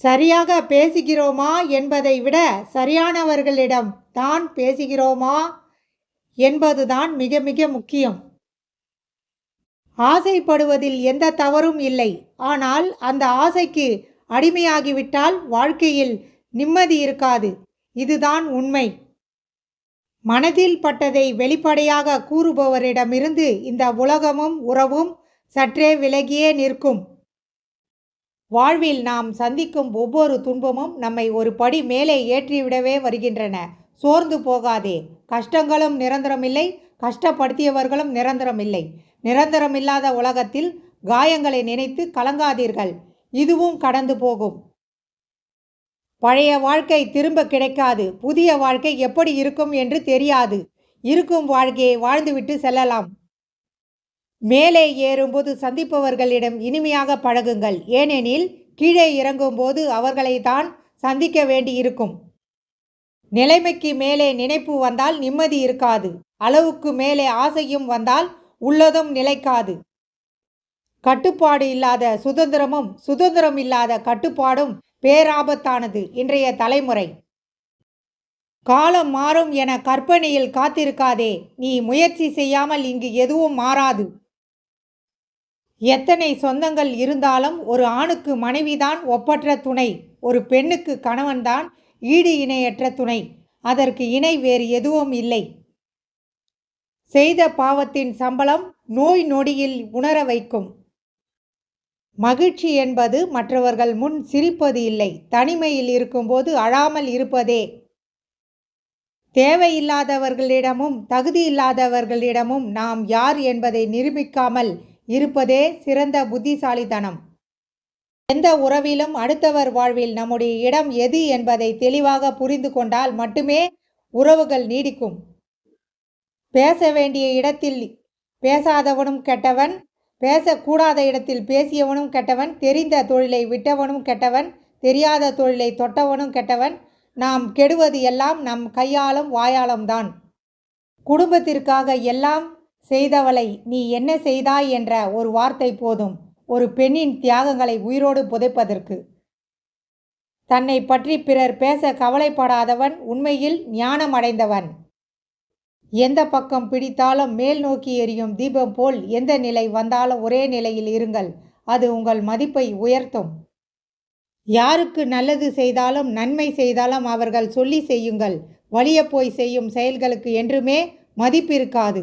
சரியாக பேசுகிறோமா என்பதை விட சரியானவர்களிடம் தான் பேசுகிறோமா என்பதுதான் மிக மிக முக்கியம். ஆசைப்படுவதில் எந்த தவறும் இல்லை. ஆனால் அந்த ஆசைக்கு அடிமையாகிவிட்டால் வாழ்க்கையில் நிம்மதி இருக்காது. இதுதான் உண்மை. மனதில் பட்டதை வெளிப்படையாக கூறுபவரிடமிருந்து இந்த உலகமும் உறவும் சற்றே விலகியே நிற்கும். வாழ்வில் நாம் சந்திக்கும் ஒவ்வொரு துன்பமும் நம்மை ஒரு படி மேலே ஏற்றிவிடவே வருகின்றன. சோர்ந்து போகாதே. கஷ்டங்களும் நிரந்தரமில்லை. கஷ்டப்படுத்தியவர்களும் நிரந்தரமில்லை. நிரந்தரமில்லாத உலகத்தில் காயங்களை நினைத்து கலங்காதீர்கள். இதுவும் கடந்து போகும். பழைய வாழ்க்கை திரும்ப கிடைக்காது. புதிய வாழ்க்கை எப்படி இருக்கும் என்று தெரியாது. இருக்கும் வாழ்க்கையை வாழ்ந்துவிட்டு செல்லலாம். மேலே ஏறும்போது சந்திப்பவர்களிடம் இனிமையாக பழகுங்கள். ஏனெனில் கீழே இறங்கும்போது அவர்களை தான் சந்திக்க வேண்டியிருக்கும். நிலைமைக்கு மேலே நினைப்பு வந்தால் நிம்மதி இருக்காது. அளவுக்கு மேலே ஆசையும் வந்தால் உள்ளதும் நிலைக்காது. கட்டுப்பாடு இல்லாத சுதந்திரமும் சுதந்திரம் இல்லாத கட்டுப்பாடும் பேராபத்தானது. இன்றைய தலைமுறை. காலம் மாறும் என கற்பனையில் காத்திருக்காதே. நீ முயற்சி செய்யாமல் இங்கு எதுவும் மாறாது. எத்தனை சொந்தங்கள் இருந்தாலும் ஒரு ஆணுக்கு மனைவிதான் ஒப்பற்ற துணை ஒரு பெண்ணுக்கு கணவன்தான் ஈடு இணையற்ற துணை. அதற்கு இணை வேறு எதுவும் இல்லை. செய்த பாவத்தின் சம்பளம் நோய் நொடியில் உணர வைக்கும். மகிழ்ச்சி என்பது மற்றவர்கள் முன் சிரிப்பது இல்லை தனிமையில் இருக்கும்போது அழாமல் இருப்பதே. தேவையில்லாதவர்களிடமும் தகுதியில்லாதவர்களிடமும் நாம் யார் என்பதை நிரூபிக்காமல் இருப்பதே சிறந்த புத்திசாலித்தனம். எந்த உறவிலும் அடுத்தவர் வாழ்வில் நம்முடைய இடம் எது என்பதை தெளிவாக புரிந்து கொண்டால் மட்டுமே உறவுகள் நீடிக்கும். பேச வேண்டிய இடத்தில் பேசாதவனும் கெட்டவன் பேசக்கூடாத இடத்தில் பேசியவனும் கெட்டவன் தெரிந்த தொழிலை விட்டவனும் கெட்டவன் தெரியாத தொழிலை தொட்டவனும் கெட்டவன் நாம் கெடுவது எல்லாம் நம் கையாலும் வாயாலும் தான் குடும்பத்திற்காக எல்லாம் செய்தவளை நீ என்ன செய்தாய் என்ற ஒரு வார்த்தை போதும். ஒரு பெண்ணின் தியாகங்களை உயிரோடு புதைப்பதற்கு. தன்னை பற்றி பிறர் பேச கவலைப்படாதவன் உண்மையில் ஞானம் அடைந்தவன். எந்த பக்கம் பிடித்தாலும் மேல் நோக்கி எரியும் தீபம் போல் எந்த நிலை வந்தாலும் ஒரே நிலையில் இருங்கள். அது உங்கள் மதிப்பை உயர்த்தும். யாருக்கு நல்லது செய்தாலும் நன்மை செய்தாலும் அவர்கள் சொல்லி செய்யுங்கள். வலிய போய் செய்யும் செயல்களுக்கு என்றுமே மதிப்பு இருக்காது.